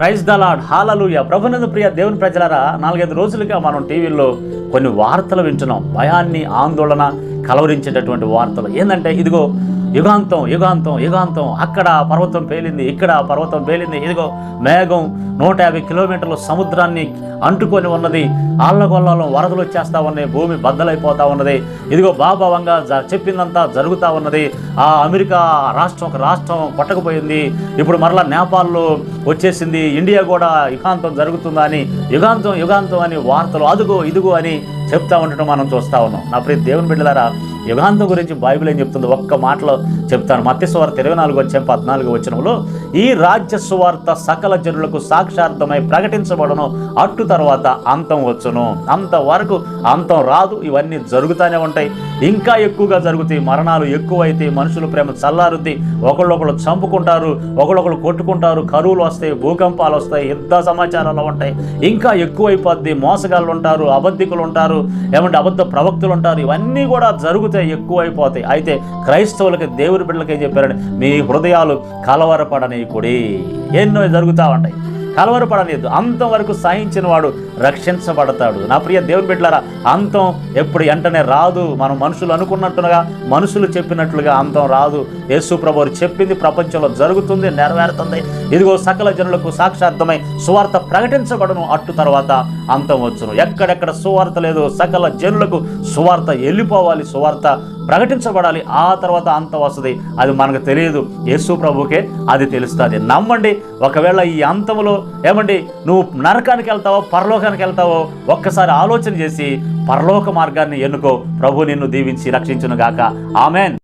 Praise the Lord hallelujah ప్రభునందు ప్రియ దేవుని ప్రజలరా నాలుగైదు రోజులుగా మనం టీవీల్లో కొన్ని వార్తలు వింటున్నాం. భయాన్ని ఆందోళన కలవరించేటటువంటి వార్తలు. ఏంటంటే ఇదిగో యుగాంతం యుగాంతం యుగాంతం. అక్కడ పర్వతం పేలింది ఇక్కడ పర్వతం పేలింది. ఇదిగో మేఘం నూట యాభై కిలోమీటర్లు సముద్రాన్ని అంటుకొని ఉన్నది. ఆళ్ళగొల్లలో వరదలు వచ్చేస్తా ఉన్నాయి భూమి బద్దలైపోతా ఉన్నది. ఇదిగో బాబావంగా జ చెప్పిందంతా జరుగుతూ ఉన్నది. ఆ అమెరికా రాష్ట్రం ఒక రాష్ట్రం కొట్టకపోయింది ఇప్పుడు మరలా నేపాల్లో వచ్చేసింది. ఇండియా కూడా యుగాంతం జరుగుతుందా అని యుగాంతం యుగాంతం అని వార్తలు అదుగో ఇదిగో అని చెప్తా ఉండటం మనం చూస్తా ఉన్నాం. నా ప్రియ దేవుని బిడ్డలారా యుగాంతం గురించి బైబిల్ ఏం చెప్తుంది? ఒక్క మాటలో చెప్తాను. మత్స్యస్వార్త ఇరవై నాలుగు వచ్చే పద్నాలుగు వచ్చినంలో ఈ రాజ్య సువార్త సకల జనులకు సాక్షార్థమై ప్రకటించబడను. అట్టు తర్వాత అంతం వచ్చును. అంతవరకు అంతం రాదు. ఇవన్నీ జరుగుతూనే ఉంటాయి. ఇంకా ఎక్కువగా జరుగుతాయి. మరణాలు ఎక్కువైతే మనుషుల ప్రేమ చల్లారుద్ది. ఒకళ్ళొకళ్ళు చంపుకుంటారు ఒకళ్ళొకళ్ళు కొట్టుకుంటారు కరువులు వస్తాయి భూకంపాలు వస్తాయి యుద్ధ సమాచారాలు ఉంటాయి. ఇంకా ఎక్కువైపోద్ది మోసగాళ్ళు ఉంటారు అబద్ధికులు ఉంటారు ఏమంటే అబద్ధ ప్రవక్తులు ఉంటారు ఇవన్నీ కూడా జరుగుతాయి ఎక్కువైపోతాయి. అయితే క్రైస్తవులకి దేవుని బిడ్డలకి చెప్పారని మీ హృదయాలు కలవరపడనీకుడి ఎన్నో జరుగుతూ ఉంటాయి. కలవరపడలేదు అంతం వరకు సహించిన వాడు రక్షించబడతాడు. నా ప్రియ దేవుని బిడ్డలారా అంతం ఎప్పుడు వెంటనే రాదు. మనం మనుషులు అనుకున్నట్టుగా మనుషులు చెప్పినట్లుగా అంతం రాదు. యేసు ప్రభు చెప్పింది ప్రపంచంలో జరుగుతుంది నెరవేరుతుంది. ఇదిగో సకల జనులకు సాక్షార్థమై సువార్త ప్రకటించబడను. అట్టు తర్వాత అంతం వచ్చును. ఎక్కడెక్కడ సువార్త లేదు సకల జనులకు సువార్త వెళ్ళిపోవాలి సువార్త. ప్రకటించబడాలి. ఆ తర్వాత అంతం వస్తుంది. అది మనకు తెలియదు. యేసు ప్రభుకే అది తెలుస్తుంది. నమ్మండి ఒకవేళ ఈ అంతములో ఏమండి నువ్వు నరకానికి వెళ్తావో పరలోకానికి వెళ్తావో ఒక్కసారి ఆలోచన చేసి పరలోక మార్గాన్ని ఎన్నుకో. ప్రభు నిన్ను దీవించి రక్షించును గాక ఆమెన్.